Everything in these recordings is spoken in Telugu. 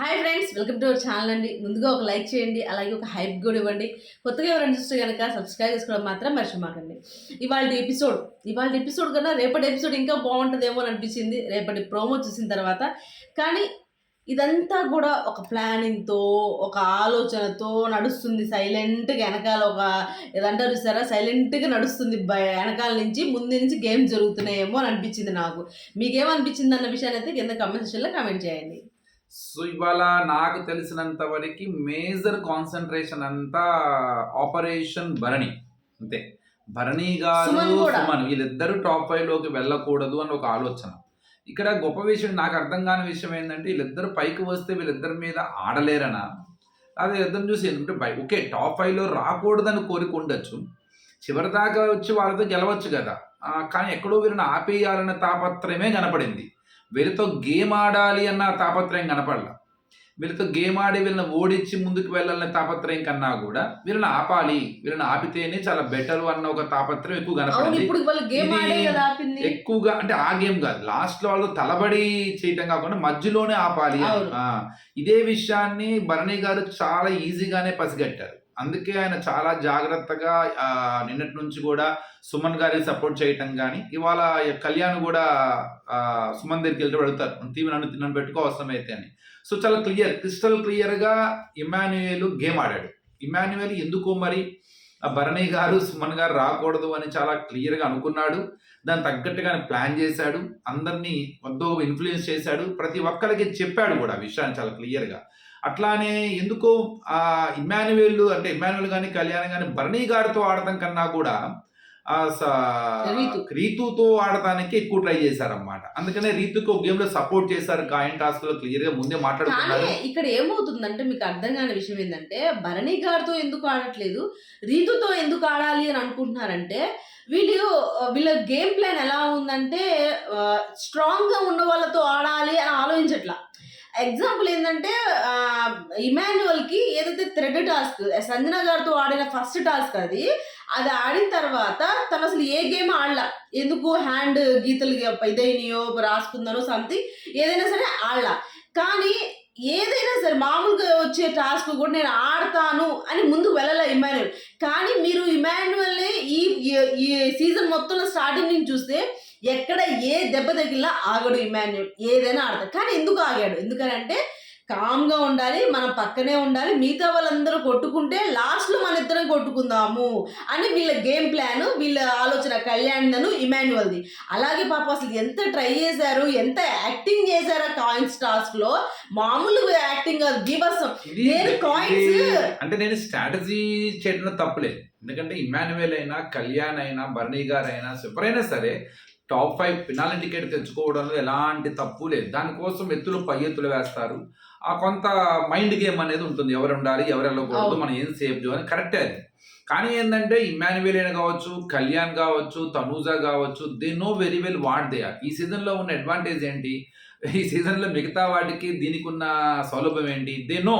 Hi friends welcome to our channel అండి. ముందుగా ఒక లైక్ చేయండి అలాగే ఒక హైప్ కూడా ఇవ్వండి. కొత్తగా ఎవరైనా చూస్తే కనుక సబ్స్క్రైబ్ చేసుకోవడం మాత్రం మర్చిపోకండి. ఇవాళ ఎపిసోడ్ ఇవాళ ఎపిసోడ్ కన్నా రేపటి ఎపిసోడ్ ఇంకా బాగుంటుందేమో అని అనిపించింది. రేపటి ప్రోమో చూసిన తర్వాత. కానీ ఇదంతా కూడా ఒక ప్లానింగ్తో ఒక ఆలోచనతో నడుస్తుంది. సైలెంట్గా వెనకాల ఒక ఏదంటారు చూసారా? సైలెంట్గా నడుస్తుంది. వెనకాల నుంచి ముందు నుంచి గేమ్ జరుగుతున్నాయేమో అని అనిపించింది నాకు. మీకేమనిపించింది అన్న విషయాన్ని అయితే కింద కమెంట్ సెక్షన్లో కామెంట్ చేయండి. సో ఇవాళ నాకు తెలిసినంత వరకు మేజర్ కాన్సన్ట్రేషన్ అంతా ఆపరేషన్ భరణి. అంతే. భరణి గారు సుమన్ వీళ్ళిద్దరూ టాప్ ఫైవ్లోకి వెళ్ళకూడదు అని ఒక ఆలోచన. ఇక్కడ గొప్ప విషయం నాకు అర్థం కాని విషయం ఏంటంటే వీళ్ళిద్దరు పైకి వస్తే వీళ్ళిద్దరి మీద ఆడలేరనా? అదే ఇద్దరు చూసి ఏంటంటే బై ఓకే టాప్ ఫైవ్లో రాకూడదని కోరిక ఉండొచ్చు. చివరి దాకా వచ్చి వాళ్ళతో గెలవచ్చు కదా. కానీ ఎక్కడో వీళ్ళని ఆపేయాలన్న తాపత్రయమే కనపడింది. వీళ్ళతో గేమ్ ఆడాలి అన్న తాపత్రయం కనపడలా. వీళ్ళతో గేమ్ ఆడి వీళ్ళని ఓడించి ముందుకు వెళ్ళాలనే తాపత్రయం కన్నా కూడా వీళ్ళని ఆపాలి వీళ్ళని ఆపితేనే చాలా బెటర్ అన్న ఒక తాపత్రయం ఎక్కువ కనపడింది. ఎక్కువగా అంటే ఆ గేమ్ కాదు లాస్ట్లో వాళ్ళు తలబడి చేయటం కాకుండా మధ్యలోనే ఆపాలి ఇదే విషయాన్ని భరణి గారు చాలా ఈజీగానే పసిగట్టారు. అందుకే ఆయన చాలా జాగ్రత్తగా నిన్నటి నుంచి కూడా సుమన్ గారిని సపోర్ట్ చేయటం కానీ ఇవాళ కళ్యాణ్ కూడా సుమన్ దగ్గరికి వెళ్ళి అడుగుతారు తీవి నన్ను నన్ను పెట్టుకో అవసరమైతే అని. సో చాలా క్లియర్ క్రిస్టల్ క్లియర్గా ఇమాన్యుయేల్ గేమ్ ఆడాడు. ఇమాన్యుయేల్ ఎందుకో మరి? ఆ భరణి గారు సుమన్ గారు రాకూడదు అని చాలా క్లియర్గా అనుకున్నాడు. దాని తగ్గట్టుగా ఆయన ప్లాన్ చేశాడు. అందరినీ వద్దో ఇన్ఫ్లుయెన్స్ చేశాడు. ప్రతి ఒక్కరికి చెప్పాడు కూడా విషయాన్ని చాలా క్లియర్గా అట్లానే ఎందుకో ఆ ఇమాన్యువేల్ అంటే ఇమాన్యువల్ కానీ కళ్యాణ్ కానీ భరణి గారితో ఆడటం కన్నా కూడా. రీతుతో ఆడటానికి ఎక్కువ ట్రై చేశారన్నమాట. అందుకనే రీతుకి ఒక గేమ్లో సపోర్ట్ చేశారు గాయం టాస్క్లో క్లియర్గా ముందే మాట్లాడుతున్నారు ఇక్కడ ఏమవుతుందంటే మీకు అర్థం కాని విషయం ఏంటంటే భరణి గారితో ఎందుకు ఆడట్లేదు రీతుతో ఎందుకు ఆడాలి అని అనుకుంటున్నారంటే వీళ్ళు వీళ్ళ గేమ్ ప్లాన్ ఎలా ఉందంటే స్ట్రాంగ్గా ఉన్న వాళ్ళతో ఆడాలి అని ఆలోచించట్లా. ఎగ్జాంపుల్ ఏంటంటే ఇమాన్యువల్కి ఏదైతే థ్రెడ్ టాస్క్ సంజన గారితో ఆడిన ఫస్ట్ టాస్క్ అది అది ఆడిన తర్వాత తను అసలు ఏ గేమ్ ఆడలా. ఎందుకు హ్యాండ్ గీతలు ఇదైనయో రాసుకుందనో సంథింగ్ ఏదైనా సరే ఆడలా. కానీ ఏదైనా సరే మామూలుగా వచ్చే టాస్క్ కూడా నేను ఆడతాను అని ముందు వెళ్ళలే ఇమాన్యువల్ కానీ మీరు ఇమాన్యువల్ని ఈ- ఈ సీజన్ మొత్తంలో స్టార్టింగ్ నుంచి చూస్తే ఎక్కడ ఏ దెబ్బ తగిలినా ఆగడు ఇమాన్యువల్ ఏదైనా ఆడతాడు. కానీ ఎందుకు ఆగాడు? ఎందుకనంటే కామ్గా ఉండాలి మనం పక్కనే ఉండాలి మిగతా వాళ్ళందరూ కొట్టుకుంటే లాస్ట్లో మన ఇద్దరం కొట్టుకుందాము అని వీళ్ళ గేమ్ ప్లాన్ వీళ్ళ ఆలోచన కళ్యాణ్దను ఇమాన్యువల్ది అలాగే పాప అసలు ఎంత ట్రై చేశారు ఎంత యాక్టింగ్ చేశారు కాయిన్స్ టాస్క్లో మామూలు యాక్టింగ్ కాదు బీభత్సం. నేను ఇది- అంటే నేను స్ట్రాటజీ చేయడం తప్పులేదు ఎందుకంటే ఇమాన్యువేల్ అయినా కళ్యాణ్ అయినా భరణి గారు అయినా ఎవరైనా సరే టాప్ ఫైవ్ ఫినాలి టికెట్ తెచ్చుకోవడంలో ఎలాంటి తప్పు లేదు. దానికోసం ఎత్తులు పై ఎత్తులు వేస్తారు. ఆ కొంత మైండ్ గేమ్ అనేది ఉంటుంది. ఎవరు ఉండాలి ఎవరు వెళ్ళకూడదు. మనం ఏం సేవ్ చేయాలి కరెక్టే అది. కానీ ఏంటంటే ఇమాన్యువేల్ అయినా కావచ్చు కళ్యాణ్ కావచ్చు తనూజా కావచ్చు they know very well what they are. ఈ సీజన్లో ఉన్న అడ్వాంటేజ్ ఏంటి? ఈ సీజన్లో మిగతా వాటికి దీనికి ఉన్న సౌలభ్యం ఏంటి? They know.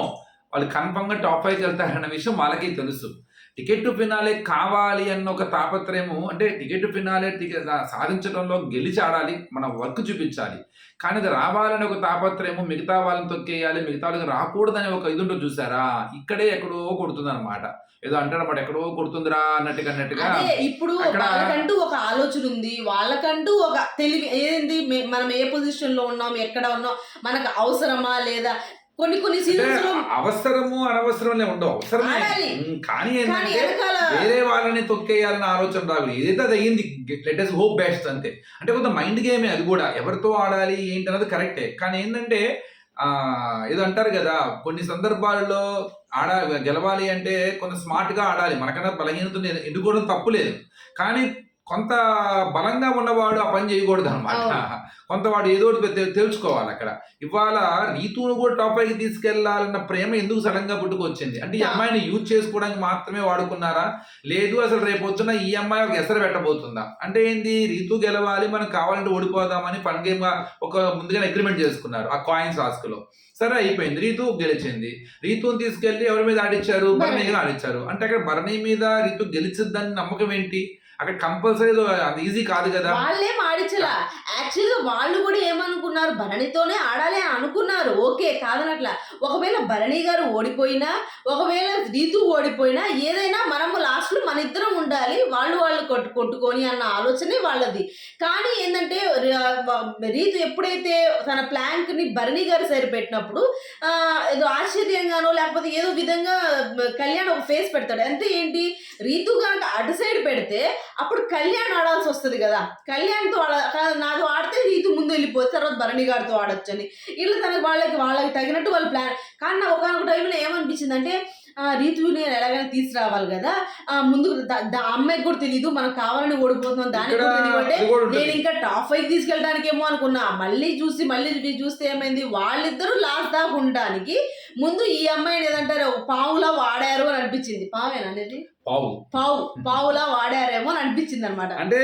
వాళ్ళు కన్ఫర్మ్గా టాప్ ఫైవ్కి వెళ్తారన్న విషయం వాళ్ళకి తెలుసు. టికెట్ ఫినాలే కావాలి అన్న ఒక తాపత్రయము అంటే టికెట్ ఫినాలే టికెట్ సాధించడంలో గెలిచి ఆడాలి మన వర్క్ చూపించాలి. కానీ అది రావాలని ఒక తాపత్రయము మిగతా వాళ్ళని తొక్కేయాలి మిగతా వాళ్ళకి రాకూడదని ఒక ఇది ఉంటుంది చూసారా? ఇక్కడే ఎక్కడో కొడుతుంది అనమాట ఏదో అంటారన్నమాట ఎక్కడో కొడుతుందిరా అన్నట్టుగా అన్నట్టుగా. ఇప్పుడు వాళ్ళకంటూ ఒక ఆలోచన ఉంది వాళ్ళకంటూ ఒక తెలివి ఏంది మనం ఏ పొజిషన్లో ఉన్నాం ఎక్కడ ఉన్నాం మనకు అవసరమా లేదా కొన్ని కొన్ని లో అవసరము అనవసరమే ఉండవు. అవసరమే. ఆడాలి. కానీ ఏంటంటే వేరే వాళ్ళని తొక్కేయాలని ఆలోచన రాదు. ఏదైతే అది అయ్యింది లెట్ అస్ హోప్ బెస్ట్ అంతే. అంటే కొంత మైండ్ గేమే అది కూడా. ఎవరితో ఆడాలి ఏంటి అన్నది కరెక్టే కానీ ఏంటంటే ఆ ఏదో అంటారు కదా కొన్ని సందర్భాల్లో ఆడ గెలవాలి అంటే కొంత స్మార్ట్గా ఆడాలి. మనకన్నా బలహీనత ఎన్నుకోవడం తప్పు లేదు. కానీ కొంత బలంగా ఉన్నవాడు ఆ పని చేయకూడదు అనమాట కొంత వాడు ఏదో తెలుసుకోవాలి అక్కడ. ఇవాళ రీతును కూడా టాప్ పైకి తీసుకెళ్ళాలన్న ప్రేమ ఎందుకు సడన్గా పుట్టుకొచ్చింది? అంటే ఈ. అమ్మాయిని యూజ్ చేసుకోవడానికి మాత్రమే వాడుకున్నారా? లేదు అసలు రేపు వచ్చిన ఈ అమ్మాయి ఒక ఎసరు పెట్టబోతుందా? అంటే ఏంది? రీతు గెలవాలి మనం కావాలంటే ఓడిపోదామని ఫన్ గేమ్ ఒక ముందుగానే అగ్రిమెంట్ చేసుకున్నారు ఆ కాయిన్స్ టాస్క్లో సరే అయిపోయింది. రీతు గెలిచింది. రీతుని తీసుకెళ్ళి ఎవరి మీద ఆడిచ్చారు? మీద. ఆడిచ్చారు. అంటే అక్కడ భరణి మీద రీతు గెలిచిద్దని నమ్మకం ఏంటి? అక్కడ కంపల్సరీ అది ఈజీ కాదు కదా. వాళ్ళేం ఆడించలా. యాక్చువల్గా వాళ్ళు కూడా ఏమనుకున్నారు? భరణితోనే ఆడాలి అనుకున్నారు. ఓకే కాదనట్లా. ఒకవేళ భరణి గారు ఓడిపోయినా ఒకవేళ రీతు ఓడిపోయినా ఏదైనా మనము లాస్ట్లో మన ఇద్దరం ఉండాలి వాళ్ళు వాళ్ళు కొట్టు కొట్టుకొని అన్న ఆలోచనే వాళ్ళది. కానీ ఏంటంటే రీతు ఎప్పుడైతే తన ప్లాంక్ని భరణి గారు సరిపెట్టినప్పుడు ఏదో ఆశ్చర్యంగానో లేకపోతే ఏదో విధంగా కళ్యాణ్ ఒక ఫేస్ పెడతాడు. అంటే ఏంటి? రీతు కనుక అటు సైడ్ పెడితే అప్పుడు కళ్యాణ్ ఆడాల్సి వస్తుంది కదా. కళ్యాణ్తో ఆడ నాతో ఆడితే రీతు ముందు వెళ్ళిపోతే తర్వాత భరణి గారితో ఆడొచ్చు అని ఇట్లా తనకి వాళ్ళకి వాళ్ళకి తగినట్టు వాళ్ళ ప్లాన్ కానీ నాకు ఒకనొక టైంలో ఏమనిపించింది అంటే రీతు నేను ఎలాగైనా తీసుకురావాలి కదా ముందు అమ్మాయికి కూడా తెలియదు మనం కావాలని ఓడిపోతున్నాం దానికి కూడా ఉంటుంది. నేను ఇంకా టాప్ ఫైవ్ తీసుకెళ్ళడానికి ఏమో అనుకున్నా. మళ్ళీ చూసి మళ్ళీ చూస్తే ఏమైంది? వాళ్ళిద్దరూ లాస్ట్ దాకా ఉండడానికి ముందు ఈ అమ్మాయిని ఏదంటారు? పావులా వాడారు అని అనిపించింది. పావేనా అనేది? పావు. పావు. పావులా వాడారేమో అని అనిపించింది అనమాట అంటే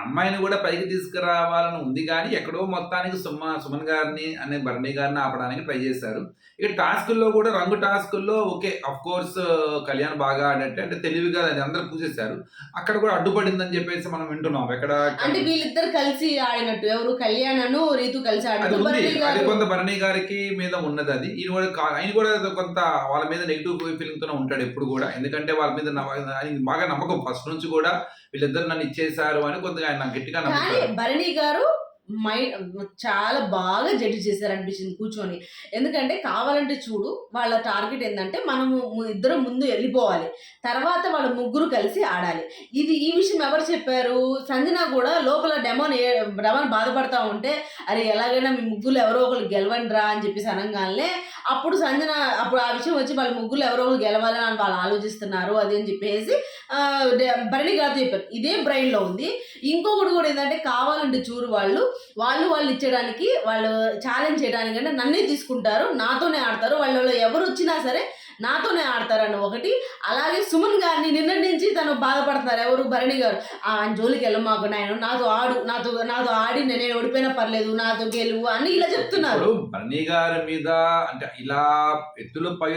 అమ్మాయిని కూడా పైకి తీసుకురావాలని ఉంది కానీ ఎక్కడో మొత్తానికి సుమ సుమన్ గారిని అనే భరణి గారిని ఆపడానికి ట్రై చేశారు. ఇక టాస్కుల్లో కూడా రంగు టాస్కుల్లో ఓకే అఫ్ కోర్స్ కళ్యాణ్ బాగా ఆడట్టే అంటే తెలివిగా అది అందరూ పూసేశారు. అక్కడ కూడా అడ్డుపడిందని చెప్పేసి మనం వింటున్నాం. ఎక్కడ అంటే వీళ్ళిద్దరు కలిసి ఆడినట్టు. ఎవరు కళ్యాణ్ రీతు కలిసి అది కొంత భరణి గారికి మీద ఉన్నది అది. ఈయన కూడా ఆయన కూడా కొంత వాళ్ళ మీద నెగిటివ్ ఫీలింగ్ తోనే ఉంటాడు ఎప్పుడు కూడా. ఎందుకంటే వాళ్ళ మీద బాగా నమ్మకం. ఫస్ట్ నుంచి కూడా వీళ్ళిద్దరు నన్ను ఇచ్చేసారు అని కొద్దిగా ఆయన గట్టిగా భరణి గారు మై చాలా బాగా జడ్జి చేశారనిపించింది కూర్చొని. ఎందుకంటే కావాలంటే చూడు వాళ్ళ టార్గెట్ ఏంటంటే మనము ఇద్దరు ముందు వెళ్ళిపోవాలి తర్వాత వాళ్ళ ముగ్గురు కలిసి ఆడాలి. ఇది ఈ విషయం ఎవరు చెప్పారు? సంజన కూడా లోపల డెమోన్ ఏ డెమోన్ బాధపడతా ఉంటే అరే ఎలాగైనా మీ ముగ్గురు ఎవరో ఒకరు గెలవండిరా అని చెప్పేసి అనగానే అప్పుడు సంజన అప్పుడు ఆ విషయం వచ్చి వాళ్ళ ముగ్గురు ఎవరో ఒకరు గెలవాలని అని వాళ్ళు ఆలోచిస్తున్నారు అది అని చెప్పేసి భరణి గారితో చెప్పారు. ఇదే బ్రెయిన్లో ఉంది. ఇంకొకటి కూడా ఏంటంటే కావాలంటే చూరు వాళ్ళు వాళ్ళు వాళ్ళు ఇచ్చడానికి వాళ్ళు ఛాలెంజ్ చేయడానికి అంటే నన్నే తీసుకుంటారు నాతోనే ఆడతారు వాళ్ళు ఎవరు వచ్చినా సరే నాతోనే ఆడతారని ఒకటి. అలాగే సుమన్ గారిని నిన్నటి నుంచి తను బాధపడతారు. ఎవరు? భరణి గారు. ఆయన జోలికి వెళ్ళమాకు నాయన. నాతో ఆడు. నాతో నాతో ఆడి నేను ఓడిపోయినా పర్లేదు. నాతో గెలువు అని ఇలా చెప్తున్నారు. భరణి గారి మీద అంటే ఇలా ఎత్తులు పై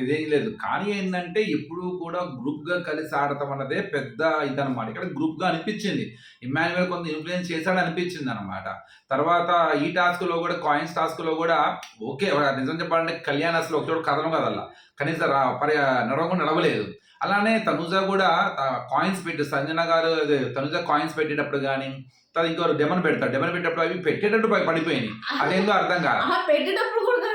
ఇదేం లేదు. కానీ ఏంటంటే ఎప్పుడు కూడా గ్రూప్గా కలిసి ఆడటం అన్నదే పెద్ద ఇదన్నమాట. ఇక్కడ గ్రూప్గా అనిపించింది. ఇమాన్యువల్ కొంత ఇన్ఫ్లుయెన్స్ చేశాడు అనిపించింది అనమాట తర్వాత ఈ టాస్క్లో కూడా కాయిన్స్ టాస్క్లో కూడా ఓకే నిజం చెప్పాలంటే కళ్యాణ్ అసలు ఒకచోట కథనం కదల్లా కనీసం రా- పరి నడవకుండా నడవలేదు. అలానే తనుజ కూడా కాయిన్స్ పెట్టి సంజన గారు తనుజ కాయిన్స్ పెట్టేటప్పుడు కానీ తర్వాత ఇంకో డెమన్ పెడతాడు. డెమన్ పెట్టేటప్పుడు అవి పెట్టేటట్టు పడిపోయినాయి. అదేందో అర్థం కాదు పెట్టేటప్పుడు కూడా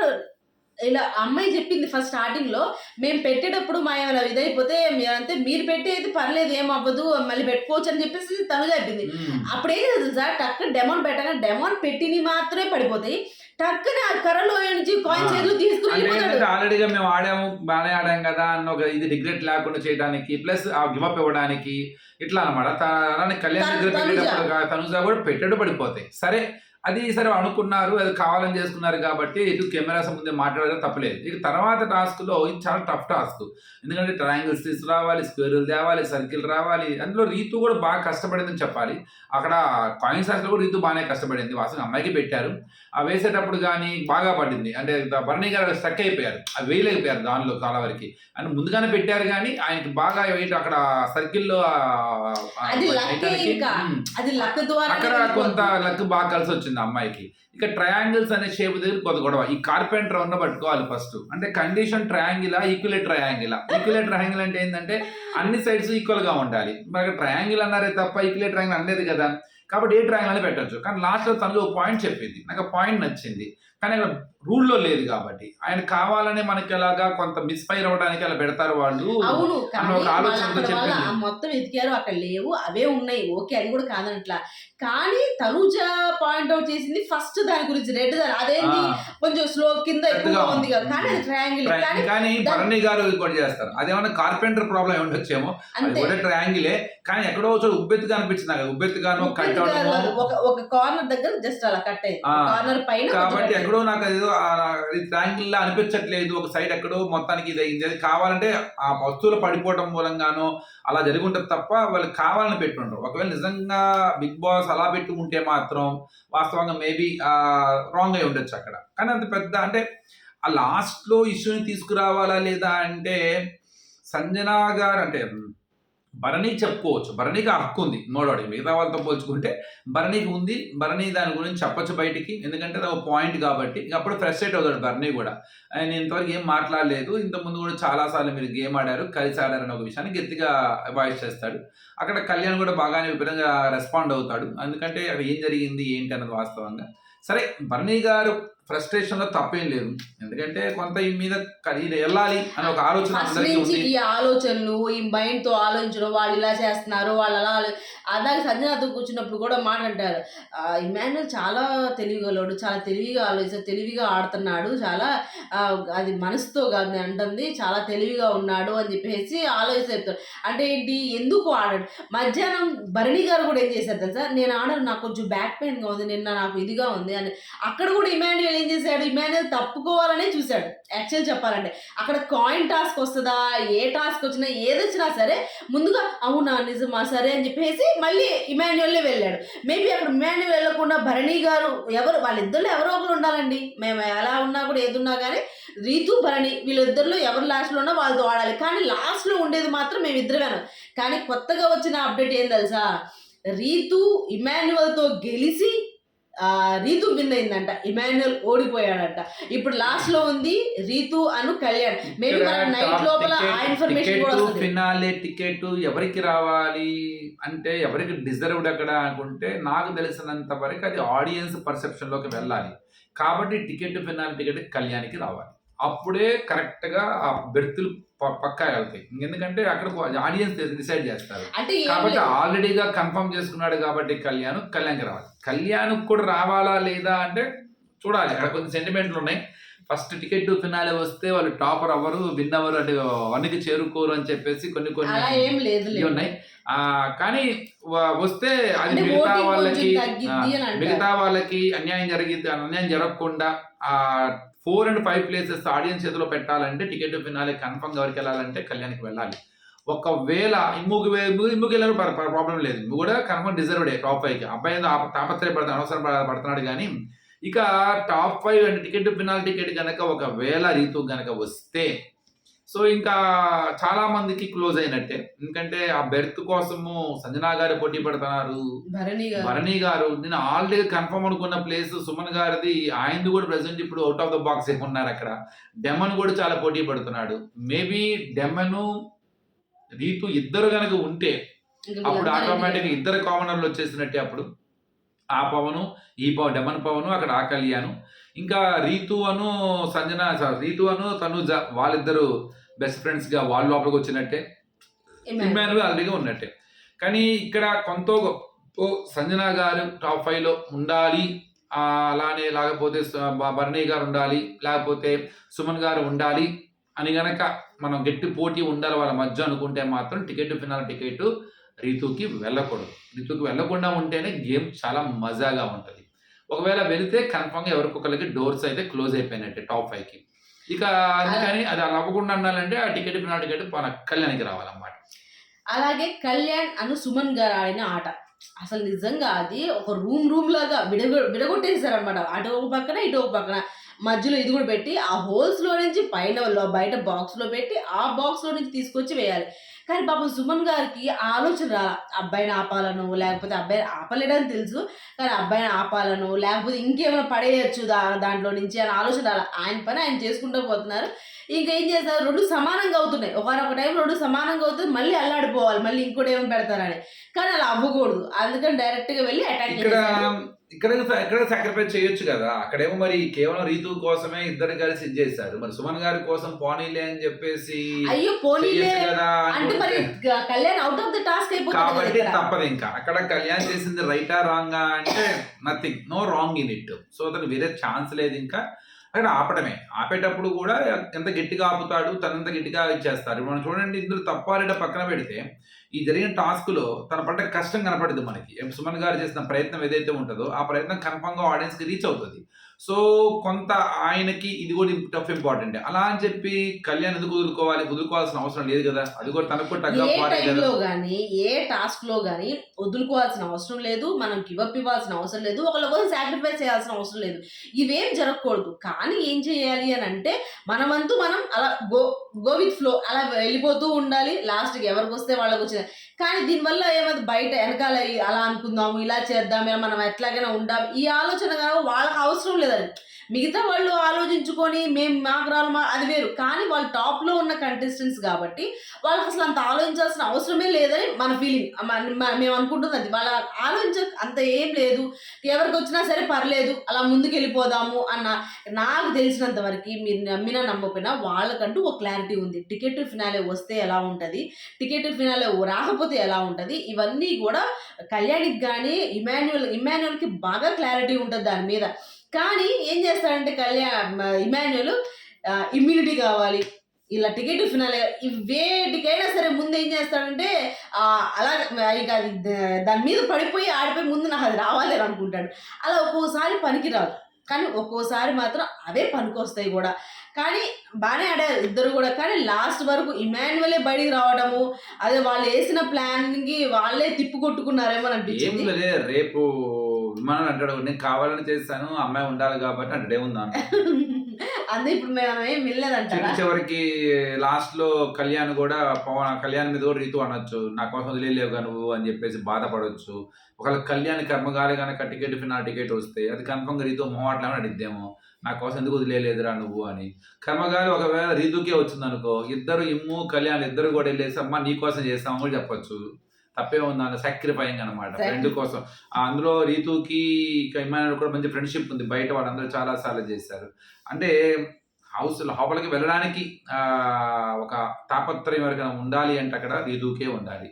ఇలా అమ్మాయి చెప్పింది ఫస్ట్ స్టార్టింగ్లో మేము పెట్టేటప్పుడు మా ఏమైనా ఇదైపోతే మీ- అంటే మీరు పెట్టి అయితే పర్లేదు ఏం అవ్వదు మళ్ళీ పెట్టుకోవచ్చు అని చెప్పేసి తను చెప్పింది. అప్పుడు ఏం లేదు సార్? టక్ డెమోన్ పెట్టగా డెమోన్ పెట్టిని మాత్రమే పడిపోతాయి. టక్కున కర్రలో నుంచి కాయిన్. చేతులు తీసుకుని ఆల్రెడీగా మేము ఆడాము బాగానే ఆడాం కదా అన్న ఒక ఇది రిగ్రెట్ లేకుండా చేయడానికి ప్లస్ ఆ గివప్ ఇవ్వడానికి ఇట్లా అనమాట అలానే కళ్యాణ్ తను- దగ్గర. పెట్టేటప్పుడు తనుజ కూడా పెట్టేట్టు పడిపోతాయి. సరే అది సరే అనుకున్నారు అది కావాలని చేసుకున్నారు కాబట్టి ఇటు కెమెరాస్ ముందే మాట్లాడడం తప్పలేదు. ఇక తర్వాత టాస్క్లో ఇది చాలా టఫ్ టాస్క్. ఎందుకంటే ట్రయాంగిల్స్ తీసుకురావాలి స్క్వేర్లు తేవాలి సర్కిల్ రావాలి అందులో రీతు కూడా బాగా కష్టపడిందని చెప్పాలి. అక్కడ కాయిన్స్లో కూడా రీతు బాగానే కష్టపడింది. వాసన అమ్మాయికి పెట్టారు. ఆ వేసేటప్పుడు కానీ బాగా పడింది. అంటే భరణి గారు స్టక్ అయిపోయారు. అది వేయలేకపోయారు దానిలో చాలా వరకు. అంటే ముందుగానే పెట్టారు కానీ ఆయనకి బాగా వెయిట్ అక్కడ సర్కిల్లో అక్కడ కొంత లక్ బాగా కలిసి వచ్చింది. వచ్చింది అమ్మాయికి. ఇక ట్రయాంగిల్స్ అనే షేప్ దగ్గర కొంత గొడవ. ఈ కార్పెంటర్ ఉన్న పట్టుకోవాలి ఫస్ట్. అంటే కండిషన్ ట్రయాంగిలా ఈక్వలేట్ ట్రయాంగిల్. ఈక్వలేట్ ట్రయాంగిల్ అంటే ఏంటంటే అన్ని సైడ్స్ ఈక్వల్గా ఉండాలి. మరి ట్రయాంగిల్ అన్నారే తప్ప ఈక్వలేట్ ట్రయాంగిల్ అనలేదు కదా. కాబట్టి ఏ ట్రయాంగిల్ అని పెట్టచ్చు. కానీ లాస్ట్లో తనలో పాయింట్ చెప్పింది. నాకు పాయింట్ నచ్చింది. కానీ అక్కడ రూల్లో లేదు కాబట్టి. ఆయన కావాలనే మనకి అలాగా కొంత మిస్ఫైర్ అవ్వడానికి అలా పెడతారు వాళ్ళు. అవును మొత్తం ఎతికారు అక్కడ లేవు అవే ఉన్నాయి. ఓకే అది కూడా కాదనట్లా కానీ తనుజ పాయింట్ అవుట్ చేసింది ఫస్ట్ దాని గురించి రెడ్ దాని అదేంటి? కొంచెం స్లో కింద ఎక్కువగా ఉంది కానీ అది ట్రయాంగిల్ ట్రై- కానీ భరణి గారు ఇంకోటి చేస్తారు. అదేమన్నా కార్పెంటర్ ప్రాబ్లం ఏమి ఉండొచ్చేమో అది కూడా ట్రయాంగిలే కానీ ఎక్కడో చోట ఉబ్బెత్తుగా అనిపించింది నాకు. ఉబ్బెత్తుగాను కట్ ఒక ఒక కార్నర్ దగ్గర జస్ట్ అలా కట్ అయింది. కార్నర్ పైన కాబట్టి. ఎక్కడో నాకు అది ట్రయాంగిల్ అనిపించట్లేదు. ఒక సైడ్ ఎక్కడో మొత్తానికి ఇది అయింది అది కావాలంటే ఆ వస్తువులు పడిపోవడం మూలంగానో అలా జరిగి ఉంటుంది తప్ప వాళ్ళు కావాలని పెట్టుండ్రు. ఒకవేళ నిజంగా బిగ్ బాస్ అలా పెట్టుకుంటే మాత్రం వాస్తవంగా మేబీ రాంగ్ అయి ఉండొచ్చు అక్కడ. కానీ అంత పెద్ద అంటే ఆ లాస్ట్లో ఇష్యూని తీసుకురావాలా లేదా అంటే సంజనా గారు అంటే భరణి చెప్పుకోవచ్చు. భరణికి హక్కు ఉంది. నోడోడి మిగతా వాళ్ళతో పోల్చుకుంటే భరణికి ఉంది. భరణి దాని గురించి చెప్పొచ్చు బయటికి. ఎందుకంటే అది ఒక పాయింట్ కాబట్టి ఇక అప్పుడు ఫ్రస్ట్రేట్ అవుతాడు భరణి కూడా. ఆయన ఇంతవరకు ఏం మాట్లాడలేదు. ఇంతకుముందు కూడా చాలాసార్లు మీరు గేమ్ ఆడారు. కలిసి ఆడారు అనే ఒక విషయాన్ని గట్టిగా వాయిస్ చేస్తాడు. అక్కడ కళ్యాణ్ కూడా బాగానే విపరీతంగా రెస్పాండ్ అవుతాడు. ఎందుకంటే అక్కడ ఏం జరిగింది? ఏంటి అన్నది వాస్తవంగా. సరే భరణి గారు ఫ్రస్ట్రేషన్లో తప్పేం లేదు. ఎందుకంటే కొంత ఈ మీద ఇది వెళ్ళాలి అని ఒక ఆలోచన నుంచి ఈ ఆలోచనలు ఈ మైండ్తో ఆలోచించడం వాళ్ళు ఇలా చేస్తున్నారు వాళ్ళు అలా అలాగే సంజనాతో కూర్చున్నప్పుడు కూడా మాట అంటారు ఇమాన్యుల్ చాలా తెలివిగలడు చాలా తెలివిగా ఆలోచిస్తాడు తెలివిగా ఆడుతున్నాడు చాలా అది మనసుతో కాదు అంటుంది చాలా తెలివిగా ఉన్నాడు అని చెప్పేసి ఆలోచిస్తారు అంటే ఏంటి ఎందుకు ఆడాడు? మధ్యాహ్నం భరణి గారు కూడా ఏం చేశారు తెలుసా? నేను ఆడను నాకు కొంచెం బ్యాక్ పెయిన్గా ఉంది నిన్న నాకు ఇదిగా ఉంది అని. అక్కడ కూడా ఇమాన్యుయల్ ఏం చేశాడు? ఇమాన్యుయల్ తప్పుకోవాలనే చూశాడు. యాక్చువల్ చెప్పాలంటే. అక్కడ కాయిన్ టాస్క్ వస్తుందా? ఏ టాస్క్ వచ్చినా ఏది వచ్చినా సరే ముందుగా అవునా నిజమా సరే అని చెప్పేసి మళ్ళీ ఇమాన్యువల్లే వెళ్ళాడు. మేబీ అక్కడ ఇమాన్యువల్ వెళ్ళకుండా భరణి గారు ఎవరు వాళ్ళిద్దరిలో ఎవరో ఒకరు ఉండాలండి. మేము ఎలా ఉన్నా కూడా ఏది ఉన్నా కానీ రీతు భరణి వీళ్ళిద్దరిలో ఎవరు లాస్ట్లో ఉన్నా వాళ్ళతో ఆడాలి. కానీ లాస్ట్లో ఉండేది మాత్రం మేము ఇద్దరు కానీ కొత్తగా వచ్చిన అప్డేట్ ఏం తెలుసా? రీతు ఇమాన్యువల్తో గెలిచి రీతు విన్ అయిందంట. ఇమాన్యువల్ ఓడిపోయాడంట. ఇప్పుడు లాస్ట్లో ఉంది రీతు అను కళ్యాణ్. మేబీ నైట్ లోపల ఆ ఇన్ఫర్మేషన్ కూడా ఫినాలే టికెట్ ఎవరికి రావాలి అంటే ఎవరికి డిజర్వ్డ్ అక్కడ అనుకుంటే నాకు తెలిసినంత వరకు అది ఆడియన్స్ పర్సెప్షన్లోకి వెళ్ళాలి. కాబట్టి టికెట్ ఫినాల్ టికెట్ కళ్యాణ్కి రావాలి. అప్పుడే కరెక్ట్గా ఆ బెర్తులు పక్కా వెళ్తాయి. ఎందుకంటే అక్కడ ఆడియన్స్ డిసైడ్ చేస్తారు. కాబట్టి. ఆల్రెడీగా కన్ఫర్మ్ చేసుకున్నాడు కాబట్టి కళ్యాణ్ కళ్యాణ్కి రావాలి. కళ్యాణ్ కూడా రావాలా లేదా అంటే చూడాలి. అక్కడ కొన్ని సెంటిమెంట్లు ఉన్నాయి. ఫస్ట్ టికెట్ ఫినాలే వస్తే వాళ్ళు టాపర్ అవ్వరు విన్ అవ్వరు అంటే వన్కి చేరుకోరు అని చెప్పేసి కొన్ని కొన్ని ఉన్నాయి. ఆ కానీ వస్తే అది మిగతా వాళ్ళకి. మిగతా వాళ్ళకి అన్యాయం జరిగింది అన్యాయం జరగకుండా ఆ four and five places audience చేతిలో పెట్టాలంటే టికెట్ ఫినాలే కన్ఫర్మ్ ఎవరికి వెళ్ళాలంటే కళ్యాణ్కి వెళ్ళాలి. ఒకవేళ ఇమ్ముకి ఇమ్ముకి వెళ్ళిన ప్రాబ్లం లేదు. ఇమ్ము కూడా కన్ఫర్మ్ డిజర్వ్డే టాప్ ఫైవ్కి. అబ్బాయి తాపత్రయపడుతున్నాడు అవసరం పడ- పడుతున్నాడు కానీ ఇక టాప్ ఫైవ్ అంటే టికెట్ ఫినాల్ టికెట్ కనుక ఒకవేళ రీతు కనుక వస్తే సో ఇంకా చాలా మందికి క్లోజ్ అయినట్టే. ఎందుకంటే ఆ బెర్త్ కోసము సంజనా గారు పోటీ పడుతున్నారు. భరణి గారు. భరణి గారు. నేను ఆల్రెడీ కన్ఫర్మ్ అనుకున్న ప్లేస్ సుమన్ గారిది ఆయనది కూడా ప్రెసెంట్ ఇప్పుడు అవుట్ ఆఫ్ ద బాక్స్ ఉన్నారు అక్కడ. డెమన్ కూడా చాలా పోటీ పడుతున్నాడు. మేబీ డెమను రీతు ఇద్దరు కనుక ఉంటే అప్పుడు ఆటోమేటిక్ ఇద్దరు కామనర్లు వచ్చేసినట్టే అప్పుడు. ఆ పవను ఈ పవన్ డెమన్ పవను అక్కడ ఆ కళ్యాణ్. ఇంకా రీతు అను సంజన రీతు అను తనుజ వాళ్ళిద్దరు బెస్ట్ ఫ్రెండ్స్గా వాళ్ళ లోపలికి వచ్చినట్టే. ఇమ్మాన్యువల్ ఆల్రెడీగా ఉన్నట్టే. కానీ ఇక్కడ కొంత సంజన గారు టాప్ ఫైవ్లో ఉండాలి. అలానే లేకపోతే భరణి గారు ఉండాలి. లేకపోతే సుమన్ గారు ఉండాలి అని గనక మనం గట్టి పోటీ ఉండాలి వాళ్ళ మధ్య అనుకుంటే మాత్రం టికెట్ ఫినాల్ టికెట్ రీతుకి వెళ్ళకూడదు. రీతుకి వెళ్ళకుండా ఉంటేనే గేమ్ చాలా మజాగా ఉంటుంది. ఒకవేళ వెళితే కన్ఫామ్గా ఎవరికొకరికి డోర్స్ అయితే క్లోజ్ అయిపోయినట్టే టాప్ ఫైవ్కి ఇక అందుకని అది అలా అవ్వకుండా ఉండాలంటే ఆ టికెట్ ఫినాల్ టికెట్ మన కళ్యాణ్కి రావాలన్నమాట. అలాగే కళ్యాణ్ అను సుమన్ గారు ఆడిన ఆట. అసలు నిజంగా అది ఒక రూమ్ రూమ్ లాగా విడగొ విడగొట్టేశారు అనమాట అటు ఒక పక్కన ఇటు ఒక పక్కన. మధ్యలో ఇది కూడా పెట్టి ఆ హోల్స్లో నుంచి పైన బయట బాక్స్లో పెట్టి ఆ బాక్స్లో నుంచి తీసుకొచ్చి వేయాలి. కానీ పాపం సుమన్ గారికి ఆలోచన రాలా అబ్బాయిని ఆపాలను లేకపోతే అబ్బాయిని ఆపలేడని తెలుసు. కానీ అబ్బాయిని ఆపాలను లేకపోతే ఇంకేమైనా పడేయచ్చు దా దాంట్లో నుంచి అని ఆలోచన రాలా ఆయన పని ఆయన చేసుకుంటూ పోతున్నారు. ఇంకా ఏం చేస్తారు? రెండు సమానంగా అవుతున్నాయి. ఒకనొక టైం రెండు సమానంగా అవుతుంది మళ్ళీ అల్లాడిపోవాలి మళ్ళీ ఇంకోటి ఏమైనా పెడతారని. కానీ అలా అవ్వకూడదు. అందుకని డైరెక్ట్గా వెళ్ళి అటాక్ ఇక్కడ ఇక్కడ ఎక్కడ సాక్రిఫైస్ చేయొచ్చు కదా. అక్కడేమో మరి కేవలం రీతు కోసమే ఇద్దరు కలిసి చేశారు. మరి సుమన్ గారి కోసం పోనీలే అని చెప్పేసి అయ్యో పోనీలే అంటే మరి Kalyan out of the task కాబట్టి. తప్పదు ఇంకా. అక్కడ కళ్యాణ్ చేసింది రైటా రాంగా అంటే nothing no wrong in it so అతను వేరే ఛాన్స్ లేదు ఇంకా. అక్కడ ఆపడమే. ఆపేటప్పుడు కూడా ఎంత గట్టిగా ఆపుతాడు తనంత గట్టిగా ఇచ్చేస్తారు మనం చూడండి ఇందులో తప్పారేట పక్కన పెడితే ఈ జరిగిన టాస్క్లో తన పడ్డ కష్టం కనపడదు మనకి. సుమన్ గారు చేసిన ప్రయత్నం ఏదైతే ఉంటుందో ఆ ప్రయత్నం కన్ఫామ్గా ఆడియన్స్కి రీచ్ అవుతుంది. సో కొంత ఆయనకి ఇది కూడా టఫ్ ఇంపార్టెంట్ అలా అని చెప్పి కళ్యాణ్ ఎందుకు వదులుకోవాలి? వదులుకోవాల్సిన అవసరం లేదు కదా. అది కూడా తనకు కూడా ఏ టైంలో టాస్క్లో గానీ వదులుకోవాల్సిన అవసరం లేదు. మనం గివప్ ఇవ్వాల్సిన అవసరం లేదు. ఒకళ్ళ కోసం సాక్రిఫైస్ చేయాల్సిన అవసరం లేదు. ఇవేం జరగకూడదు. కానీ ఏం చేయాలి అని అంటే మనమంతూ మనం అలా గో గో విత్ ఫ్లో అలా వెళ్ళిపోతూ ఉండాలి. లాస్ట్కి ఎవరికి వస్తే వాళ్ళకి వచ్చింది. కానీ దీనివల్ల ఏమైంది? బయట వెనకాల అలా అనుకుందాము ఇలా చేద్దాం మనం ఎట్లాగైనా ఉండాలి. ఈ ఆలోచన కనుక వాళ్ళకి అవసరం లేదని మిగతా వాళ్ళు ఆలోచించుకొని మేము మాకు రావాలి మా అది వేరు. కానీ వాళ్ళు టాప్లో ఉన్న కంటెస్టెంట్స్ కాబట్టి వాళ్ళకి అసలు అంత ఆలోచించాల్సిన అవసరమే లేదని మన ఫీలింగ్ మేము అనుకుంటుంది అది. వాళ్ళ ఆలోచించ అంత ఏం లేదు. ఎవరికి వచ్చినా సరే పర్లేదు. అలా ముందుకు వెళ్ళిపోదాము అన్న నాకు తెలిసినంత వరకు మీరు నమ్మినా నమ్మకపోయినా వాళ్ళకంటూ ఒక క్లారిటీ ఉంది. టికెట్ ఫినాలే వస్తే ఎలా ఉంటుంది? టికెట్ ఫినాలే రాకపోతే ఎలా ఉంటుంది? ఇవన్నీ కూడా కళ్యాణికి కానీ ఇమాన్యువల్ ఇమాన్యువల్కి బాగా క్లారిటీ ఉంటుంది దాని మీద. కానీ ఏం చేస్తాడంటే కళ్యాణ్ ఇమాన్యువల్ ఇమ్యూనిటీ కావాలి. ఇలా టికెట్ ఫినాలే వేటికైనా సరే ముందు ఏం చేస్తాడంటే అలా ఇక దాని మీద పడిపోయి ఆడిపోయి ముందు నాకు అది రావాలి అని అనుకుంటాడు. అలా ఒక్కోసారి పనికిరాదు. కానీ ఒక్కోసారి మాత్రం అవే పనికొస్తాయి కూడా. కానీ బాగానే ఆడారు ఇద్దరు కూడా. కానీ లాస్ట్ వరకు ఇమాన్యువలే బయటికి రావడము అదే వాళ్ళు వేసిన ప్లాన్కి వాళ్ళే తిప్పు కొట్టుకున్నారేమో అనిపించింది. రేపు విమానం అంటాడు నేను కావాలని చేస్తాను అమ్మాయి ఉండాలి కాబట్టి అంటే అంతే ఇప్పుడు మేము ఏం వెళ్ళలేదంటారా చివరికి లాస్ట్లో కళ్యాణ్ కూడా పవన్ కళ్యాణ్ మీద కూడా రీతు అనొచ్చు. నా కోసం వదిలేలేవుగా నువ్వు అని చెప్పేసి బాధపడవచ్చు ఒకవేళ కళ్యాణ్ కర్మగాలి కనుక టికెట్ ఫినాల్ టికెట్ వస్తే అది కన్ఫర్మ్గా రీతు మొహమాటలేమని అడిద్దేమో నా కోసం ఎందుకు వదిలేలేదురా నువ్వు అని. కర్మగాలి ఒకవేళ రీతుకే వచ్చింది అనుకో ఇద్దరు ఇమ్ము కళ్యాణ్ ఇద్దరు కూడా వెళ్ళేసి అమ్మా నీ కోసం చేస్తాము కూడా చెప్పొచ్చు. తప్పే ఉంది అన్న సాక్రిఫైయింగ్ అనమాట. ఫ్రెండ్ కోసం. అందులో రీతుకి ఇమానుల్ కూడా మంచి ఫ్రెండ్షిప్ ఉంది. బయట వాళ్ళందరూ చాలా సార్లు చేశారు. అంటే హౌస్ లోపలికి వెళ్ళడానికి ఆ, ఒక తాపత్రయం ఎవరికైనా ఉండాలి అంటే అక్కడ రీతుకే ఉండాలి.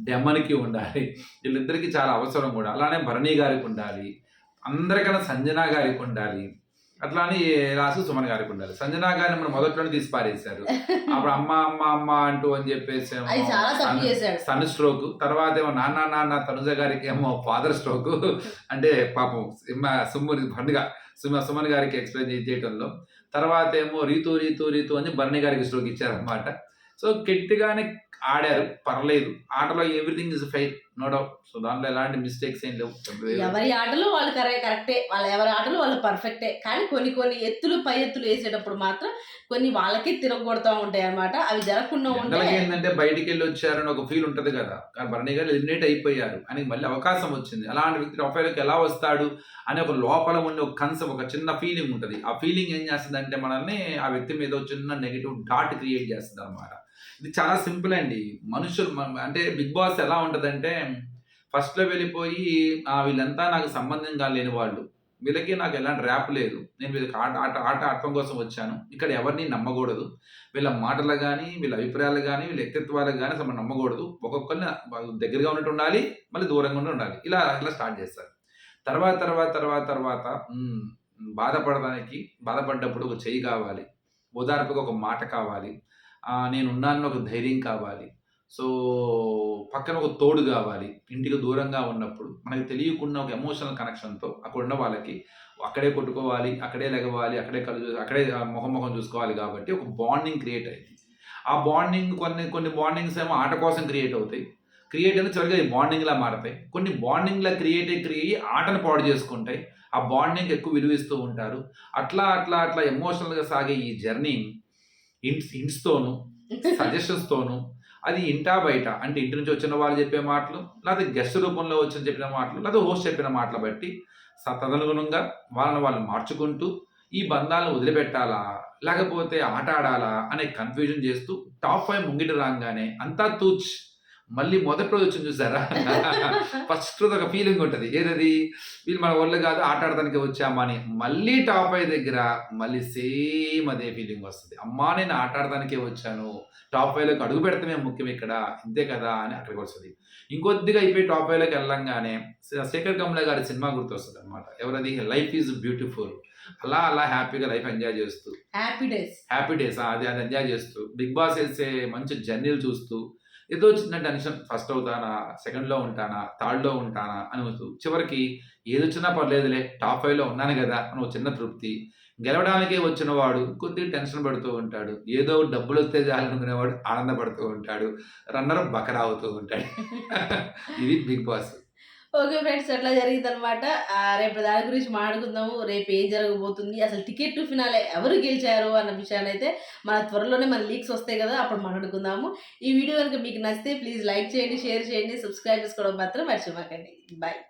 డెమ్మనికి ఉండాలి. వీళ్ళిద్దరికి చాలా అవసరం కూడా. అలానే భరణి గారికి ఉండాలి. అందరికన్నా సంజన గారికి ఉండాలి. అట్లానే రాసు సుమన్ గారికి ఉండాలి. సంజన గారిని మనం మొదట్లోనే తీసి పారేశారు అప్పుడు అమ్మ అమ్మ అమ్మ అంటూ అని చెప్పేసి సన్- స్ట్రోక్. తర్వాత ఏమో నాన్న నాన్న తనుజ గారికి ఏమో ఫాదర్ స్ట్రోక్. అంటే పాపం సిమ్మ సుమ్ముని పండుగ సుమ సుమన్ గారికి ఎక్స్ప్లెయిన్ చేయటంలో. తర్వాత ఏమో రీతు రీతు రీతు అని భరణి గారికి స్ట్రోక్ ఇచ్చారనమాట సో గట్టిగానే ఆడారు. పర్లేదు. ఆటలో everything is fire no doubt so దాంట్లో ఎలాంటి మిస్టేక్స్ ఏం లేవు. ఎవరి ఆటలు వాళ్ళు కరె కరెక్టే వాళ్ళ ఎవరి ఆటలు వాళ్ళు పర్ఫెక్టే కానీ కొన్ని కొన్ని ఎత్తులు పై ఎత్తులు వేసేటప్పుడు మాత్రం కొన్ని వాళ్ళకే తిరగొడతా ఉంటాయి అన్నమాట. అవి జరగకుండా ఉంటే జనరల్గా ఏంటంటే బయటికి వెళ్ళి వచ్చారని ఒక ఫీల్ ఉంటది కదా. కానీ భరణి గారు ఎలిమినేట్ అయిపోయారు. అని మళ్ళీ అవకాశం వచ్చింది. అలాంటి వ్యక్తి రూపాయలకి ఎలా వస్తాడు అనే ఒక లోపల ఉండే ఒక కన్సెప్ట్ ఒక చిన్న ఫీలింగ్ ఉంటుంది. ఆ ఫీలింగ్ ఏం చేస్తుంది అంటే మనల్ని ఆ వ్యక్తి మీద చిన్న నెగిటివ్ డాట్ క్రియేట్ చేస్తుంది అనమాట ఇది చాలా సింపుల్ అండి. మనుషులు అంటే బిగ్ బాస్ ఎలా ఉంటుందంటే ఫస్ట్లో వెళ్ళిపోయి వీళ్ళంతా నాకు సంబంధం కాలేని వాళ్ళు. వీళ్ళకి నాకు ఎలాంటి ర్యాప్ లేదు. నేను వీళ్ళకి ఆట ఆట ఆట ఆడటం కోసం వచ్చాను. ఇక్కడ ఎవరిని నమ్మకూడదు. వీళ్ళ మాటలు కానీ వీళ్ళ అభిప్రాయాలు కానీ వీళ్ళ వ్యక్తిత్వాలు కానీ అసలు నమ్మకూడదు. ఒక్కొక్కరిని వాళ్ళు దగ్గరగా ఉన్నట్టు ఉండాలి మళ్ళీ దూరంగా ఉండి ఉండాలి. ఇలా ఇలా స్టార్ట్ చేస్తారు. తర్వాత తర్వాత తర్వాత తర్వాత బాధపడడానికి బాధపడ్డప్పుడు ఒక చెయ్యి కావాలి. ఓదార్పుగా ఒక మాట కావాలి. నేను ఉన్నానని ఒక ధైర్యం కావాలి. సో పక్కన ఒక తోడు కావాలి. ఇంటికి దూరంగా ఉన్నప్పుడు మనకి తెలియకుండా ఒక ఎమోషనల్ కనెక్షన్తో అక్కడ ఉన్న వాళ్ళకి అక్కడే కొట్టుకోవాలి అక్కడే లెగవాలి అక్కడే కళ్ళు అక్కడే మొహం ముఖం ముఖం చూసుకోవాలి కాబట్టి ఒక బాండింగ్ క్రియేట్ అయింది. ఆ బాండింగ్ కొన్ని కొన్ని బాండింగ్స్ ఏమో ఆట కోసం క్రియేట్ అవుతాయి. క్రియేట్ అయిన చివరిగా ఈ బాండింగ్లా మారతాయి. కొన్ని బాండింగ్లా క్రియేట్ అయ్యి ఆటను పాడు చేసుకుంటాయి. ఆ బాండింగ్ ఎక్కువ విలువిస్తూ ఉంటారు. అట్లా అట్లా అట్లా ఎమోషనల్గా సాగే ఈ జర్నీ ఇంట్స్ ఇంట్స్తోను సజెషన్స్తోను అది ఇంటా బయట. అంటే ఇంటి నుంచి వచ్చిన వాళ్ళు చెప్పే మాటలు లేదా గెస్ట్ రూపంలో వచ్చిన చెప్పిన మాటలు లేదా హోస్ట్ చెప్పిన మాటలు బట్టి స- తదనుగుణంగా వాళ్ళని వాళ్ళు మార్చుకుంటూ ఈ బంధాలను వదిలిపెట్టాలా లేకపోతే ఆట ఆడాలా అనే కన్ఫ్యూజన్ చేస్తూ టాప్ ఫైవ్ ముంగిట రాగానే అంతా తూచ్ మళ్ళీ మొదటి రోజు వచ్చింది చూసారా? ఫస్ట్ రోజు ఒక ఫీలింగ్ ఉంటుంది. ఏదది? వీళ్ళు మన ఒళ్ళు కాదు ఆట ఆడటానికి వచ్చామా అని. మళ్ళీ టాప్ అయ్యే దగ్గర మళ్ళీ సేమ్ అదే ఫీలింగ్ వస్తుంది. అమ్మా నేను ఆట ఆడటానికే వచ్చాను. టాప్ ఫైవ్లోకి అడుగు పెడతామే ముఖ్యం ఇక్కడ. ఇంతే కదా అని అక్కడికి వస్తుంది. ఇంకొద్దిగా అయిపోయి టాప్ ఫైవ్లోకి వెళ్ళంగానే శేఖర్ కమల గారి సినిమా గుర్తొస్తుంది అనమాట ఎవరది? లైఫ్ ఈజ్ బ్యూటిఫుల్ అలా అలా హ్యాపీగా లైఫ్ ఎంజాయ్ చేస్తూ. హ్యాపీ డేస్ హ్యాపీ డేస్ అది అది ఎంజాయ్ చేస్తూ. బిగ్ బాస్ వేసే మంచి జర్నీలు చూస్తూ ఏదో చిన్న టెన్షన్ ఫస్ట్ అవుతానా? సెకండ్లో ఉంటానా? థర్డ్లో ఉంటానా? అని వస్తూ చివరికి ఏదొచ్చినా పర్లేదులే టాప్ ఫైవ్లో ఉన్నాను కదా అని ఒక చిన్న తృప్తి. గెలవడానికే వచ్చిన వాడు కొద్దిగా టెన్షన్ పడుతూ ఉంటాడు. ఏదో డబ్బులు వస్తే చాలనుకునేవాడు ఆనందపడుతూ ఉంటాడు. రన్నర్ బకరా అవుతూ ఉంటాడు. ఇది బిగ్ బాస్. ఓకే ఫ్రెండ్స్ అట్లా జరిగింది అనమాట రేపు దాని గురించి మాట్లాడుకుందాము. రేపు ఏం జరగబోతుంది అసలు టికెట్ టు ఫినాలే ఎవరు గెలిచారు అన్న విషయాన్ని అయితే మన త్వరలోనే మన లీక్స్ వస్తాయి కదా అప్పుడు మాట్లాడుకుందాము. ఈ వీడియో కనుక మీకు నచ్చితే ప్లీజ్ లైక్ చేయండి షేర్ చేయండి సబ్స్క్రైబ్ చేసుకోవడం మాత్రం మర్చిపోకండి. బాయ్.